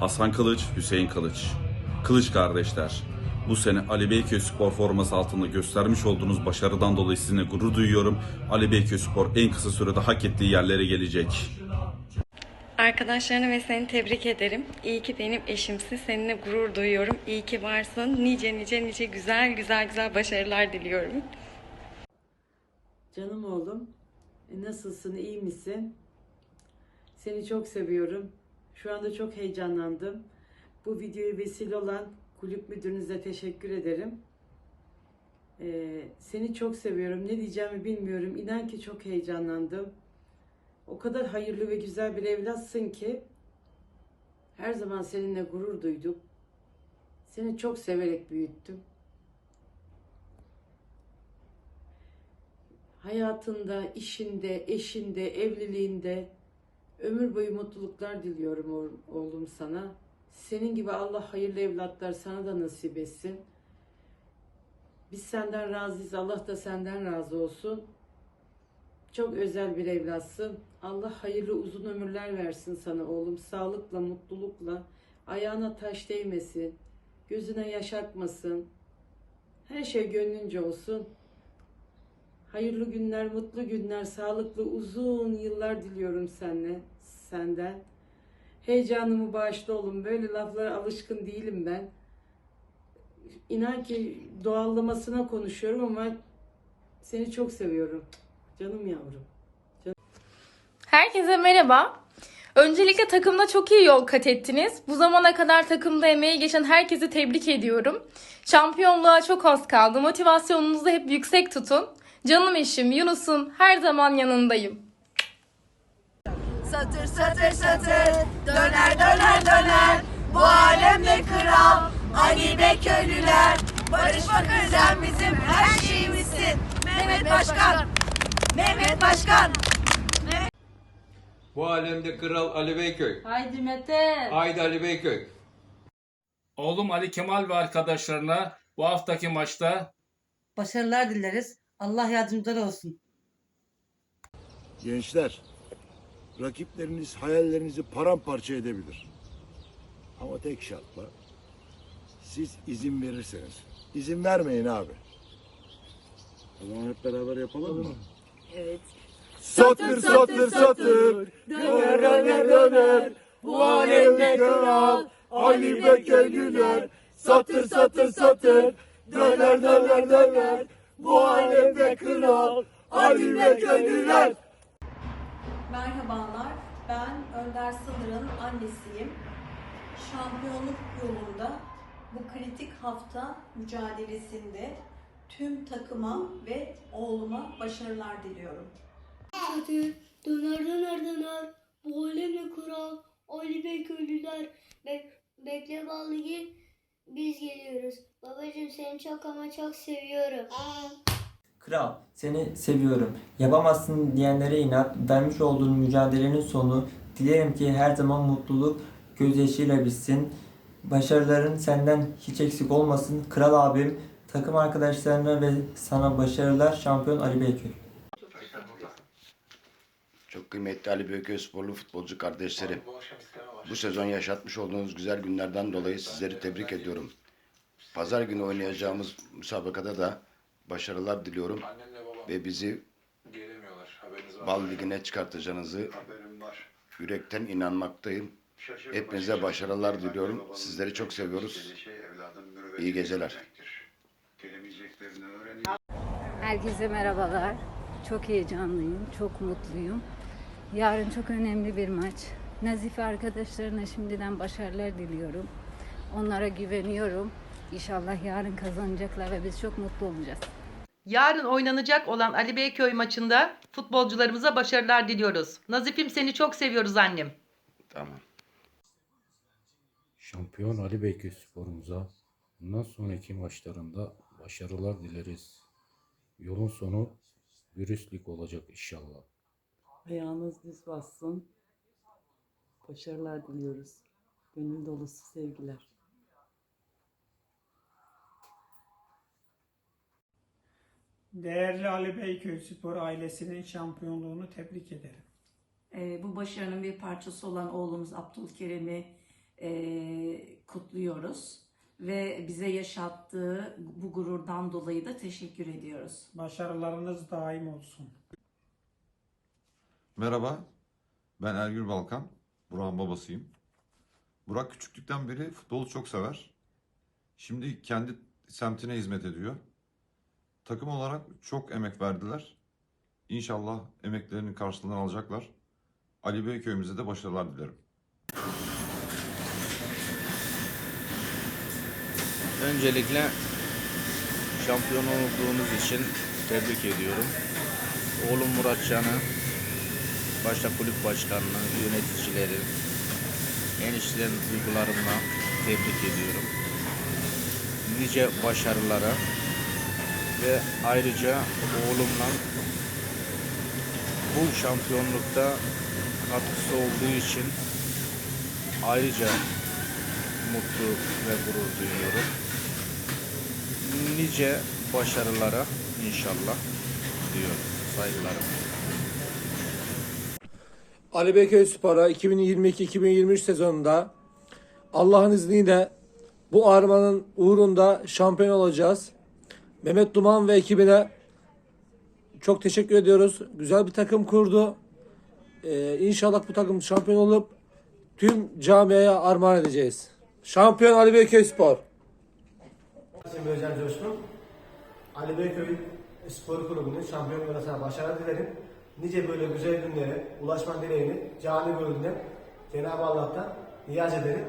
Hasan Kılıç, Hüseyin Kılıç. Kılıç kardeşler. Bu sene Ali Beyköy Spor forması altında göstermiş olduğunuz başarıdan dolayı sizinle gurur duyuyorum. Ali Beyköy Spor en kısa sürede hak ettiği yerlere gelecek. Arkadaşlarını ve seni tebrik ederim. İyi ki benim eşimsin. Seninle gurur duyuyorum. İyi ki varsın. Nice nice nice güzel güzel güzel başarılar diliyorum. Canım oğlum, e, nasılsın, iyi misin? Seni çok seviyorum. Şu anda çok heyecanlandım. Bu videoyu vesile olan kulüp müdürünüze teşekkür ederim. Ee, seni çok seviyorum. Ne diyeceğimi bilmiyorum. İnan ki çok heyecanlandım. O kadar hayırlı ve güzel bir evlatsın ki her zaman seninle gurur duydum. Seni çok severek büyüttüm. hayatında, işinde, eşinde, evliliğinde ömür boyu mutluluklar diliyorum oğ- oğlum sana. Senin gibi Allah hayırlı evlatlar sana da nasip etsin. Biz senden razıyız. Allah da senden razı olsun. Çok özel bir evlatsın. Allah hayırlı uzun ömürler versin sana oğlum. Sağlıkla, mutlulukla. Ayağına taş değmesin. Gözüne yaş akmasın. Her şey gönlünce olsun. Hayırlı günler, mutlu günler, sağlıklı uzun yıllar diliyorum seninle, senden. Heyecanımı bağışla oğlum. Böyle laflara alışkın değilim ben. İnan ki doğallamasına konuşuyorum ama seni çok seviyorum. Canım yavrum. Herkese merhaba. Öncelikle takımda çok iyi yol kat ettiniz. Bu zamana kadar takımda emeği geçen herkesi tebrik ediyorum. Şampiyonluğa çok az kaldı. Motivasyonunuzu hep yüksek tutun. Canım eşim Yunus'un her zaman yanındayım. Satır satır satır döner döner döner Bu alemde kral Ali Beköylüler Barış Bakır sen bizim her şeyimizsin Mehmet Başkan Mehmet Başkan Bu alemde kral Ali Beyköy. Haydi Mete. Haydi Ali Beyköy. Oğlum Ali Kemal ve arkadaşlarına bu haftaki maçta Başarılar dileriz. Allah yardımcıları olsun. Gençler, rakipleriniz hayallerinizi paramparça edebilir. Ama tek şartla siz izin verirseniz. İzin vermeyin abi. O zaman hep beraber yapalım mı? Evet Satır satır satır, döner döner döner, bu alemde kral, Ali Beköylüler. Satır satır satır, döner döner döner, bu alemde kral, Ali Beköylüler. Merhabalar, ben Önder Sınır'ın annesiyim. Şampiyonluk yolunda bu kritik hafta mücadelesinde tüm takıma ve oğluma başarılar diliyorum. Hadi döner döner döner. Bu alemle kral. Ali Beyköylüler. Bek bekle vallahi biz geliyoruz. Babacığım seni çok ama çok seviyorum. Kral, seni seviyorum. Yapamazsın diyenlere inat, vermiş olduğun mücadelenin sonu. Dilerim ki her zaman mutluluk gözyaşıyla bitsin. Başarıların senden hiç eksik olmasın. Kral abim, takım arkadaşlarına ve sana başarılar. Şampiyon Ali Beyköy. Çok kıymetli Ali Beyköy sporlu futbolcu kardeşlerim. Bu sezon yaşatmış olduğunuz güzel günlerden dolayı sizleri tebrik ediyorum. Pazar günü oynayacağımız müsabakada da başarılar diliyorum ve bizi Bal Ligi'ne çıkartacağınızı yürekten inanmaktayım. Hepinize başarılar diliyorum. Sizleri çok seviyoruz. İyi geceler. Herkese merhabalar. Çok heyecanlıyım, çok mutluyum. Yarın çok önemli bir maç. Nazife arkadaşlarına şimdiden başarılar diliyorum. Onlara güveniyorum. İnşallah yarın kazanacaklar ve biz çok mutlu olacağız. Yarın oynanacak olan Ali Beyköy maçında futbolcularımıza başarılar diliyoruz. Nazifim seni çok seviyoruz annem. Tamam. şampiyon Ali Beyköy sporumuza bundan sonraki maçlarında başarılar dileriz. Yolun sonu virüslük olacak inşallah. Ayağınız düz bassın. Başarılar diliyoruz. Gönül dolusu sevgiler. Değerli Ali Beyköy Spor ailesinin şampiyonluğunu tebrik ederim. Ee, bu başarının bir parçası olan oğlumuz Abdülkerim'i e, kutluyoruz. Ve bize yaşattığı bu gururdan dolayı da teşekkür ediyoruz. Başarılarınız daim olsun. Merhaba, ben Ergül Balkan. Burak'ın babasıyım. Burak küçüklükten beri futbolu çok sever. Şimdi kendi semtine hizmet ediyor. Takım olarak çok emek verdiler. İnşallah emeklerinin karşılığını alacaklar. Ali Bey köyümüze de başarılar dilerim. Öncelikle şampiyon olduğunuz için tebrik ediyorum. Oğlum Muratcan'ı, başta kulüp başkanını, yöneticileri, eniştelerin duygularımla tebrik ediyorum. Nice başarılara ve ayrıca oğlumla bu şampiyonlukta katkısı olduğu için ayrıca mutlu ve gurur duyuyorum. Nice başarılara inşallah diyorum. Saygılarım. Ali Beyköy Spor'a 2022-2023 sezonunda Allah'ın izniyle bu armanın uğrunda şampiyon olacağız. Mehmet Duman ve ekibine çok teşekkür ediyoruz. Güzel bir takım kurdu. Ee, inşallah bu takım şampiyon olup tüm camiaya armağan edeceğiz. Şampiyon Ali Beyköy Spor. İsim Özcan Coşkun. Ali Beyköy Spor Kulübü'nün şampiyon olmasına başarı dilerim. Nice böyle güzel günlere ulaşma dileğini cani gönlünden Cenab-ı Allah'tan niyaz ederim.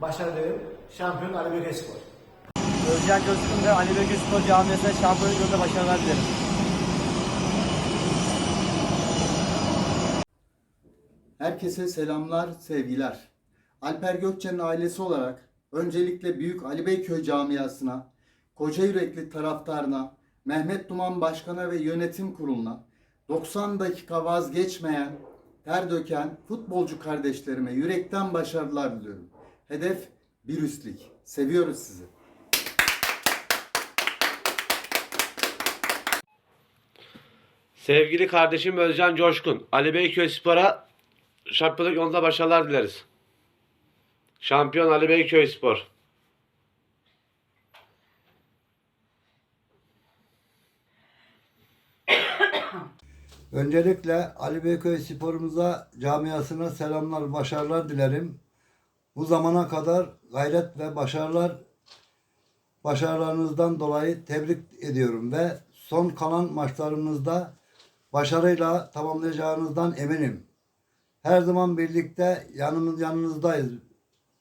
Başarı dilerim. Şampiyon Ali Beyköy Spor. Özcan Coşkun ve Ali Beyköy Spor Camii'ne şampiyonluk yolunda başarılar dilerim. Herkese selamlar, sevgiler. Alper Gökçe'nin ailesi olarak öncelikle Büyük Ali Beyköy camiasına, koca yürekli taraftarına, Mehmet Duman Başkan'a ve yönetim kuruluna, 90 dakika vazgeçmeyen, ter döken futbolcu kardeşlerime yürekten başarılar diliyorum. Hedef bir üstlük. Seviyoruz sizi. Sevgili kardeşim Özcan Coşkun, Ali Beyköy Spor'a şampiyonluk yolunda başarılar dileriz. Şampiyon Ali Beyköy Spor. Öncelikle Ali Beyköy sporumuza, camiasına selamlar, başarılar dilerim. Bu zamana kadar gayret ve başarılar başarılarınızdan dolayı tebrik ediyorum ve son kalan maçlarınızda başarıyla tamamlayacağınızdan eminim. Her zaman birlikte yanımız yanınızdayız.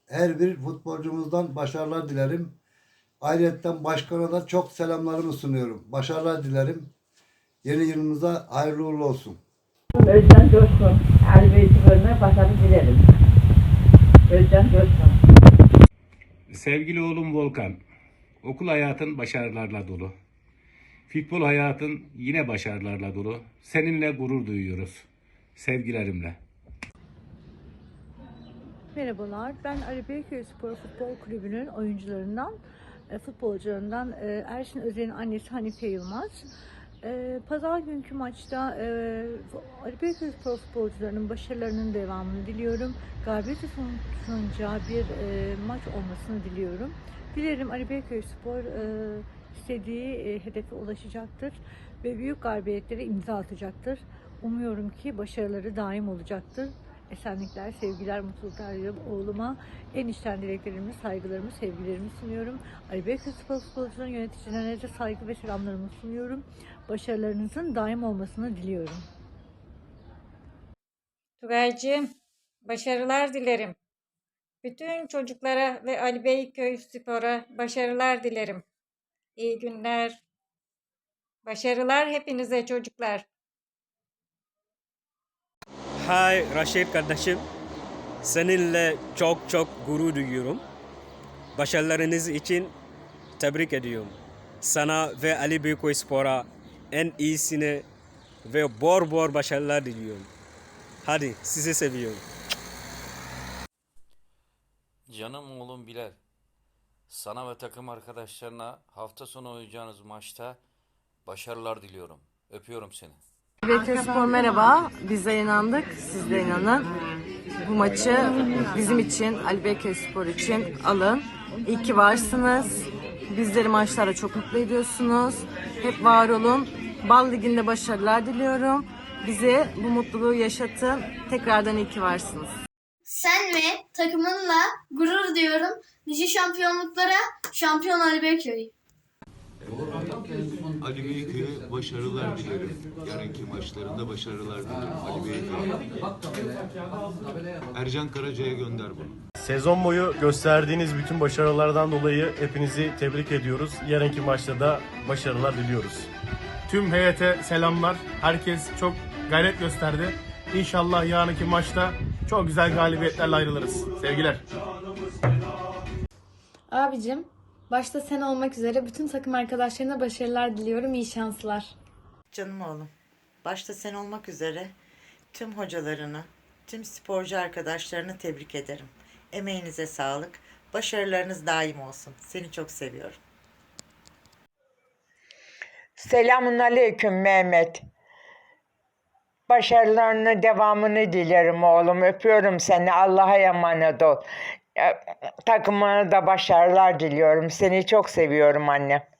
Her bir futbolcumuzdan başarılar dilerim. Ayrıca başkana da çok selamlarımı sunuyorum. Başarılar dilerim. Yeni yılınıza hayırlı uğurlu olsun. Özcan Coşkun, Ali Bey başarı dilerim. Özcan Coşkun. Sevgili oğlum Volkan, okul hayatın başarılarla dolu. Futbol hayatın yine başarılarla dolu. Seninle gurur duyuyoruz. Sevgilerimle. Merhabalar, ben Ali Beyköy Spor Futbol Kulübü'nün oyuncularından, e, futbolcularından e, Erşin Özer'in annesi Hanife Yılmaz. E, Pazar günkü maçta Ali Beyköy Spor futbolcularının başarılarının devamını diliyorum. Galibiyete sonuçlanacağı bir maç olmasını diliyorum. Dilerim Ali Beyköy Spor istediği e, hedefe ulaşacaktır ve büyük galibiyetlere imza atacaktır. Umuyorum ki başarıları daim olacaktır. Esenlikler, sevgiler, mutluluklar diliyorum. Oğluma en içten dileklerimi, saygılarımı, sevgilerimi sunuyorum. Ali Beyköy Spor futbolcuların yöneticilerine de saygı ve selamlarımı sunuyorum. Başarılarınızın daim olmasını diliyorum. Tugaycığım, başarılar dilerim. Bütün çocuklara ve Ali Beyköy Spor'a başarılar dilerim. İyi günler. Başarılar hepinize çocuklar. Hay Raşit kardeşim. Seninle çok çok gurur duyuyorum. Başarılarınız için tebrik ediyorum. Sana ve Ali Beykoy Spor'a en iyisini ve bor bor başarılar diliyorum. Hadi sizi seviyorum. Canım oğlum Bilal. Sana ve takım arkadaşlarına hafta sonu oynayacağınız maçta başarılar diliyorum. Öpüyorum seni. Beyköy Spor merhaba. Biz de inandık. Siz de inanın. bu maçı bizim için, Ali Beyköy Spor için alın. İyi ki varsınız. Bizleri maçlara çok mutlu ediyorsunuz. Hep var olun. Bal Ligi'nde başarılar diliyorum. Bize bu mutluluğu yaşatın. Tekrardan iyi ki varsınız. Sen ve takımınla gurur duyuyorum. Nice şampiyonluklara şampiyon Ali Beyköy. Ali Beyköy'e başarılar dilerim. Yarınki maçlarında başarılar dilerim Ali Beyköy'e. Ercan Karaca'ya gönder bunu. Sezon boyu gösterdiğiniz bütün başarılardan dolayı hepinizi tebrik ediyoruz. Yarınki maçta da başarılar diliyoruz. Tüm heyete selamlar. Herkes çok gayret gösterdi. İnşallah yarınki maçta çok güzel galibiyetlerle ayrılırız. Sevgiler. Abicim, başta sen olmak üzere bütün takım arkadaşlarına başarılar diliyorum. İyi şanslar. Canım oğlum, başta sen olmak üzere tüm hocalarını, tüm sporcu arkadaşlarını tebrik ederim. Emeğinize sağlık, başarılarınız daim olsun. Seni çok seviyorum. Selamun aleyküm Mehmet. Başarılarını devamını dilerim oğlum. Öpüyorum seni. Allah'a emanet ol. Takımına da başarılar diliyorum. Seni çok seviyorum annem.